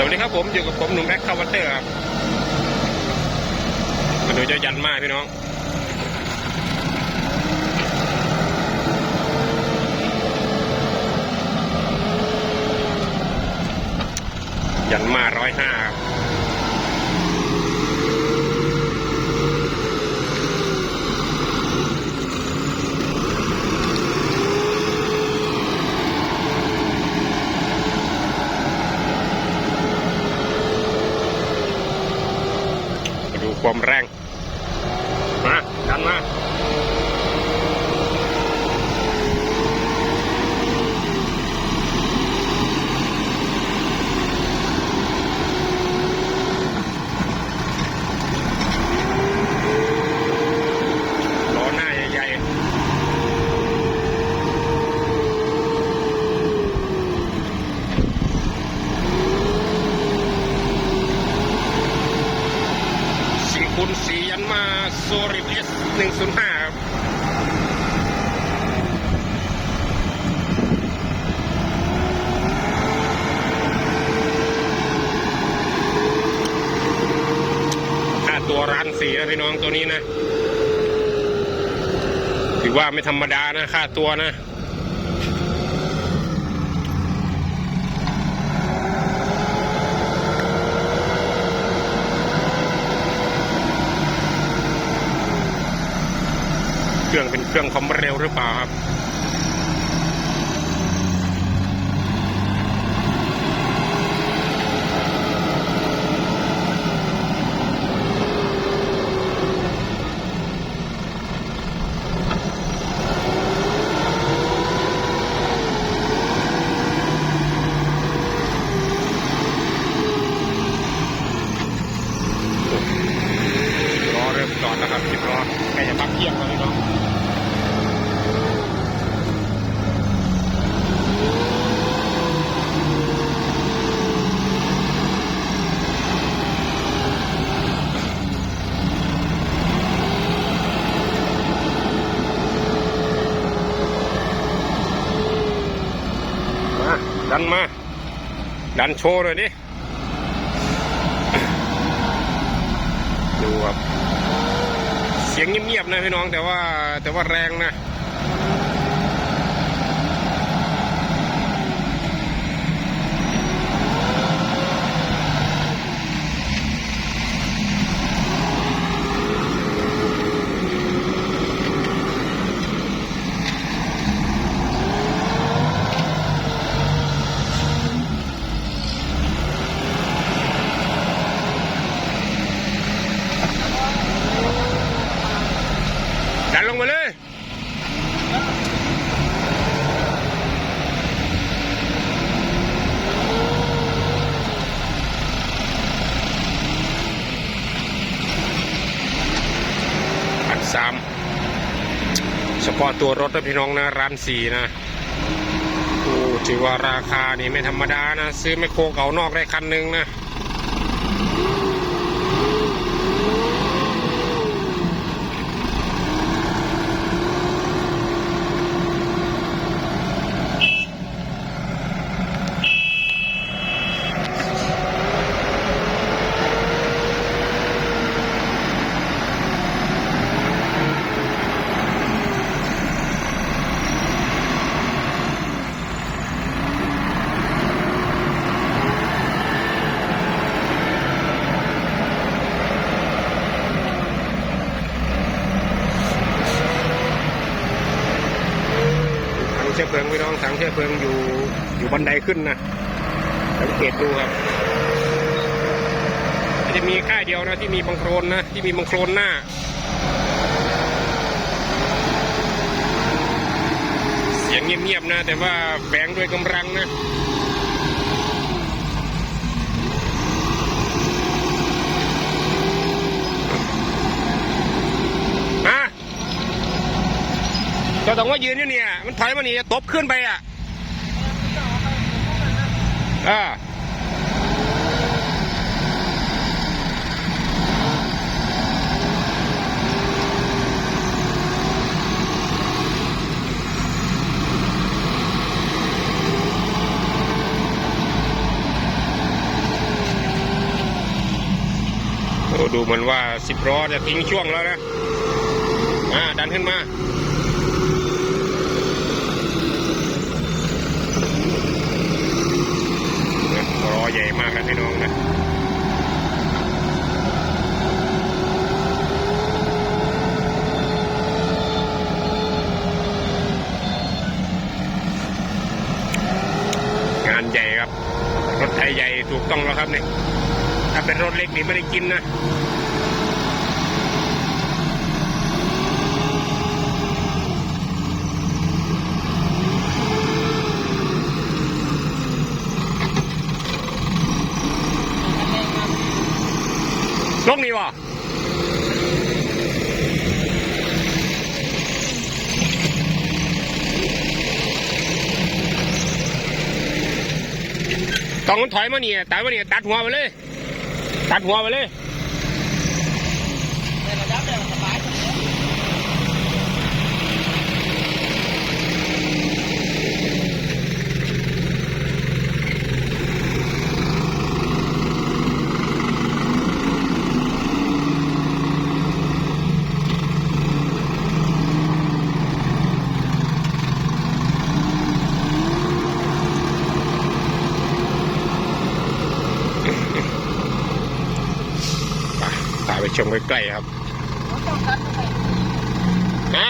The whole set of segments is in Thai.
สวัสดีครับผมอยู่กับผมหนุ่มแอคคาวัตเตอร์ครับมาดูเจ้ายันมาพี่น้อง ยันมาร้อยห้าครับ ความแรง มาดันมา ล้อหน้าใหญ่ๆสี่คูณสี่ยันมาโซริเอสหนึ่งศูนย์ห้าครับค่าตัวร้าน สี่นะพี่น้องตัวนี้นะถือว่าไม่ธรรมดานะค่าตัวนะเครื่องเป็นเครื่องความเร็วหรือเปล่าครับ ล้อเริ่มจอดแล้วครับสิบล้อใกล้จะพักเที่ยงแล้วพี่น้องดันมา ดันโชว์เลยดิ ดูครับ สียงเงียบๆนะพี่น้องแต่ว่าแต่ว่าแรงนะ ดันลงมาเลย พันสาม เฉพาะตัวรถนะพี่น้องนะร้านสี่นะโอ้ถือว่าราคานี่ไม่ธรรมดานะ ซื้อไม่โครเก่านอกได้คันหนึ่งนะ พี่น้องถังเชื้อเพลิงอยู่อยู่บันไดขึ้นนะสังเกตดูครับจะมีค่ายเดียวนะที่มีบังโครนนะที่มีบังโครนหน้า เสียงเงียบๆนะ แต่ว่าแฝงด้วยกำลังนะ ต้องว่ายืนอยู่เนี่ย มันถอยมานี่ตบขึ้นไปอะอ่าดูเหมือนว่าสิบล้อจะทิ้งช่วงแล้วนะ อ่า ดันขึ้นมา ล้อ ใหญ่มากนะพี่น้องนะงานใหญ่ครับ รถไทยใหญ่ถูกต้องแล้วครับเนี่ยถ้าเป็นรถเล็กนี่ไม่ได้กินนะ องมันถอยมาเนี่ยตัดมาเนี่ยตัดหัวไปเลย ตัดหัวไปเลย ในระดับเดียวสบายสุดเลย ไปพาไป ชมใกล้ๆครับรถต้องตัดไปฮะ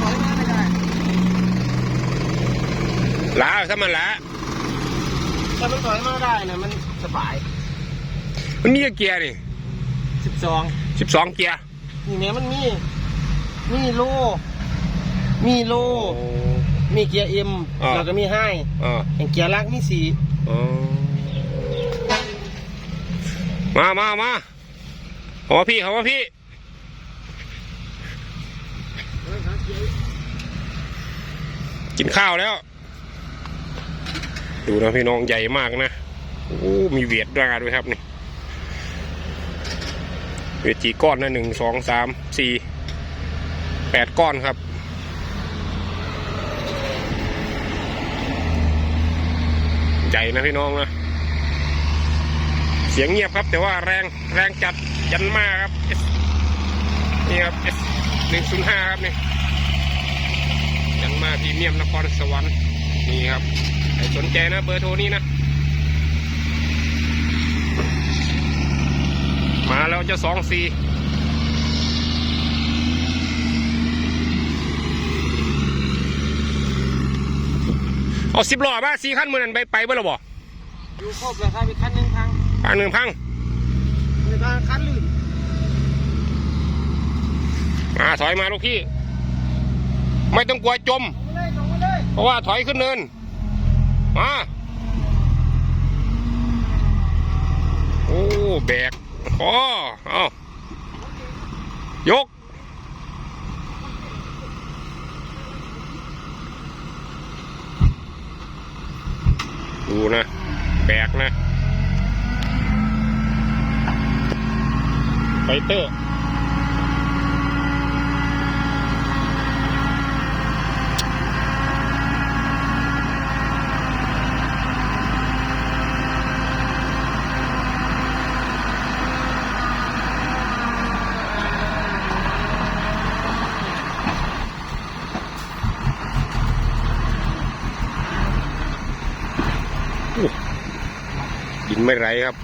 ถอยมาไม่ได้ลาถ้ามันละถ้ามันถอยมาได้นะมันสบาย มันมีกี่เกียร์นี่สิบสองสิบสองเกียร์นี่เนี่ยมันมี มีโล มีโล มีเกียร์เอ็มอ่าแล้วก็มีไฮอ่าอย่างเกียร์ลักมีสี่อ๋อ มามามาเขาว่าพี่เขาว่าพี่กินข้าวแล้ว ดูนะพี่น้องใหญ่มากนะโอ้มีเวียดด้วยด้วยครับนี่เวียดจีก้อนนะหนึ่งสองสามสี่แปดก้อนครับใหญ่นะพี่น้องนะ สียงเงียบครับ แต่ว่าแรงแรงจัดยันมากครับ S นี่ครับ S หนึ่งศูนย์ห้าครับนี่ยันมาพรีเมียมนครสวรรค์นี่ครับใครสนใจนะเบอร์โทรนี้นะ มาแล้วจะสองสี่เอาสิบล้อมาสี่ขั้นมือนั้นไปไปบ่หรอบ่อยู่ครบเลยครับอีกคันนึง พังอันหนึ่งพังในทางคันลื่นอ่าถอยมาลูกพี่ ไม่ต้องกลัวจมลงมาเลยลงมาเลยเพราะว่าถอยขึ้นเนิน มา โอ้แบกอ๋อเอายก ดูนะ แบกนะ ไฟเตอร์ดินไม่ไหลครับ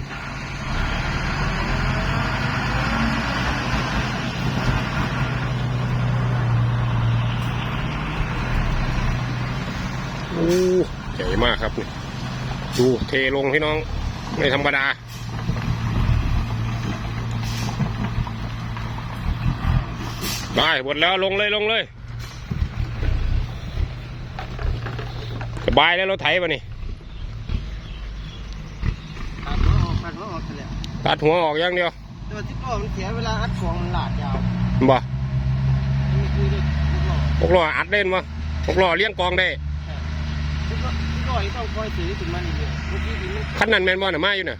โอ้ ใหญ่มากครับนี่ดูเทลงพี่น้องไม่ธรรมดาได้หมดแล้วลงเลยลงเลยสบายแล้วรถไถปะนี่ตัดหัวออกตัดหัวออกกันแล้วตัดหัวออกอย่างเดียวตัวที่ก็มันเสียเวลาอัดของมันหลาดยาวบ่นี่คือลูกหล่อพวกล้ออัดเล่นบ่พวกล้อเลี้ยงกองได้ลูกหล่ ขันนั้นแมนบอลหรือไม่อยู่น่ะ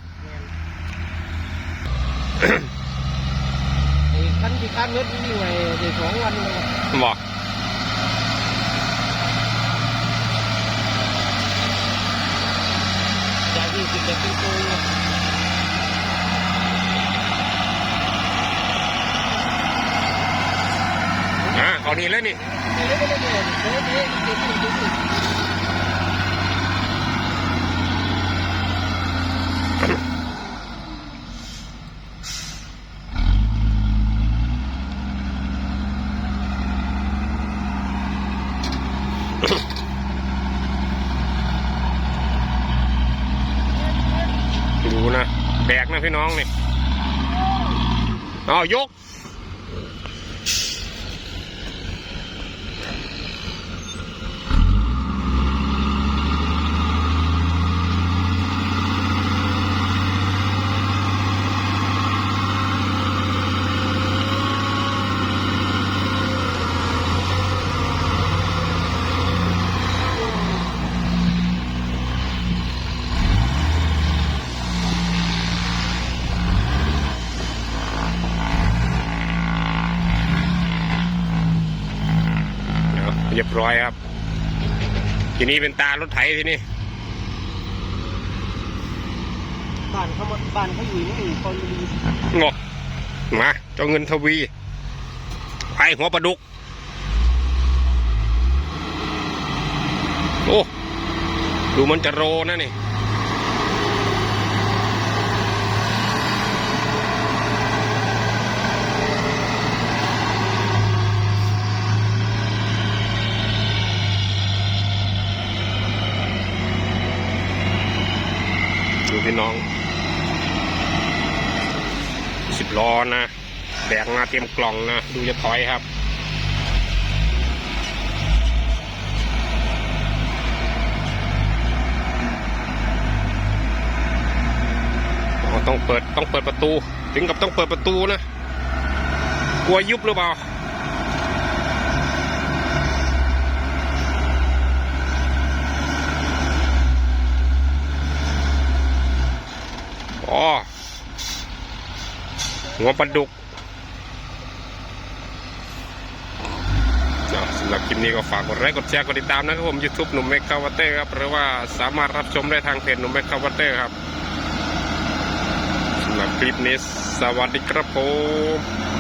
แมนขันที่คานรถนี่ไงเดี๋ยสองวันบอกเอ่ยเอานี่เลยนี่ เดี๋เลยเลยเดี๋เดี๋ นะแบกนะพี่น้องนี่เอายก รียบร้อยครับ ทีนี้เป็นตารถไถทีนี้บ้านเขามาบ้านเขาอยู่นี่คอนบุรีงอกมาเจ้าเงินทวีไอหัวปลาดุก โอ้ ดูมันจะโรนะนี่ ดู พี่น้องสิบล้อนะแบกมาเตรียมกล่องนะ ดูจะถอยครับอ๋อต้องเปิดต้องเปิดประตู ถึงกับต้องเปิดประตูนะ กลัวยุบหรือเปล่า อ๋อหัวปลาดุกอะสำหรับคลิปนี้ก็ฝากกดไลค์กดแชร์กดติดตามนะครับผมยูทูบหนุ่มเมกคาวเตอร์ครับหรือว่าสามารถรับชมได้ทางเพจหนุ่มเมกคาวเตอร์ครับสำหรับคลิปนี้สวัสดีครับผม